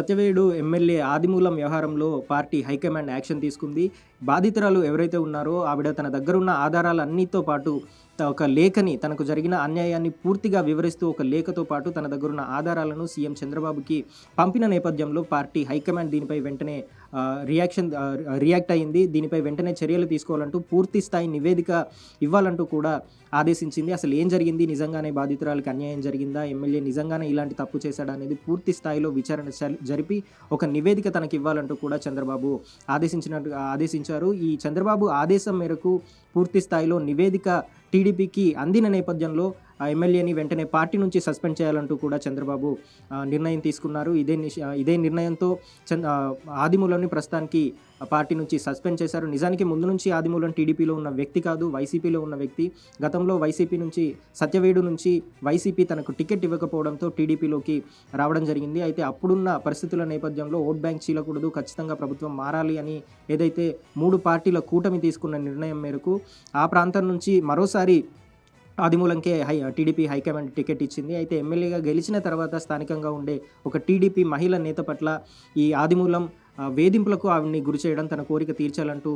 సత్యవేయుడు MLA ఆదిమూలం వ్యవహారంలో party high command action తీసుకుంది. బాధితురాలు ఎవరైతే ఉన్నారో ఆవిడ తన దగ్గరున్న ఆధారాలన్నిటితో పాటు ఒక లేఖని తనకు జరిగిన అన్యాయాన్ని పూర్తిగా వివరిస్తూ ఒక లేఖతో పాటు తన దగ్గరున్న ఆధారాలను సీఎం చంద్రబాబుకి పంపిన నేపథ్యంలో పార్టీ హైకమాండ్ దీనిపై వెంటనే రియాక్షన్ రియాక్ట్ అయింది దీనిపై వెంటనే చర్యలు తీసుకోవాలంటూ పూర్తి స్థాయి నివేదిక ఇవ్వాలంటూ కూడా ఆదేశించింది. అసలు ఏం జరిగింది? నిజంగానే బాధితురాలకు అన్యాయం జరిగిందా? ఎమ్మెల్యే నిజంగానే ఇలాంటి తప్పు చేశాడా అనేది పూర్తి స్థాయిలో విచారణ జరిపి ఒక నివేదిక తనకి ఇవ్వాలంటూ కూడా చంద్రబాబు ఆదేశించినట్టు ఆదేశించారు. ఈ చంద్రబాబు ఆదేశం మేరకు పూర్తి స్థాయిలో నివేదిక టీడీపీకి అందిన నేపథ్యంలో ఆ ఎమ్మెల్యేని వెంటనే పార్టీ నుంచి సస్పెండ్ చేయాలంటూ కూడా చంద్రబాబు నిర్ణయం తీసుకున్నారు. ఇదే ఇదే నిర్ణయంతో చంద్ ఆ, ప్రస్తుతానికి పార్టీ నుంచి సస్పెండ్ చేశారు. నిజానికి ముందు నుంచి ఆదిమూలం టీడీపీలో ఉన్న వ్యక్తి కాదు వైసీపీలో ఉన్న వ్యక్తి. గతంలో వైసీపీ నుంచి సత్యవేడు నుంచి వైసీపీ తనకు టికెట్ ఇవ్వకపోవడంతో టీడీపీలోకి రావడం జరిగింది. అయితే అప్పుడున్న పరిస్థితుల నేపథ్యంలో ఓట్ బ్యాంక్ చీలకూడదు ఖచ్చితంగా ప్రభుత్వం మారాలి అని ఏదైతే మూడు పార్టీల కూటమి తీసుకున్న నిర్ణయం మేరకు ఆ ప్రాంతం నుంచి మరోసారి ఆదిమూలంకే హై టీడీపీ హైకమాండ్ టికెట్ ఇచ్చింది. అయితే ఎమ్మెల్యేగా గెలిచిన తర్వాత స్థానికంగా ఉండే ఒక టీడీపీ మహిళ నేత పట్ల ఈ ఆదిమూలం వేధింపులకు ఆమెని గురి చేయడం తన కోరిక తీర్చాలంటూ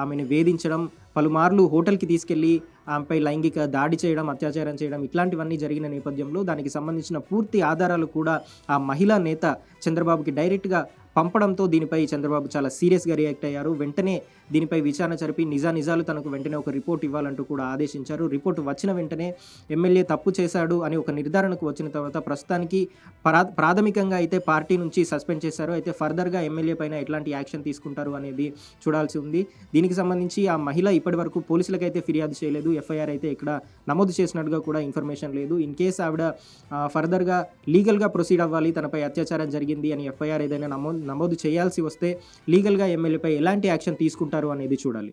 ఆమెను వేధించడం పలుమార్లు హోటల్కి తీసుకెళ్ళి ఆమెపై లైంగిక దాడి చేయడం అత్యాచారం చేయడం ఇట్లాంటివన్నీ జరిగిన నేపథ్యంలో దానికి సంబంధించిన పూర్తి ఆధారాలు కూడా ఆ మహిళా నేత చంద్రబాబుకి డైరెక్ట్గా పంపడంతో దీనిపై చంద్రబాబు చాలా సీరియస్గా రియాక్ట్ అయ్యారు. వెంటనే దీనిపై విచారణ జరిపి నిజా నిజాలు తనకు వెంటనే ఒక రిపోర్ట్ ఇవ్వాలంటూ కూడా ఆదేశించారు. రిపోర్ట్ వచ్చిన వెంటనే ఎమ్మెల్యే తప్పు చేశాడు అని ఒక నిర్ధారణకు వచ్చిన తర్వాత ప్రస్తుతానికి ప్రా ప్రాథమికంగా అయితే పార్టీ నుంచి సస్పెండ్ చేశారు. అయితే ఫర్దర్గా ఎమ్మెల్యే పైన ఎట్లాంటి యాక్షన్ తీసుకుంటారు అనేది చూడాల్సి ఉంది. దీనికి సంబంధించి ఆ మహిళ ఇప్పటివరకు పోలీసులకైతే ఫిర్యాదు చేయలేదు. ఎఫ్ఐఆర్ అయితే ఇక్కడ నమోదు చేసినట్టుగా కూడా ఇన్ఫర్మేషన్ లేదు. ఇన్ కేస్ ఆవిడ ఫర్దర్గా లీగల్గా ప్రొసీడ్ అవ్వాలి తనపై అత్యాచారం జరిగింది అని ఎఫ్ఐఆర్ ఏదైనా నమోదు నమోదు చేయాల్సి వస్తే లీగల్గా ఎమ్మెల్యేపై ఎలాంటి యాక్షన్ తీసుకుంటారు అనేది చూడాలి.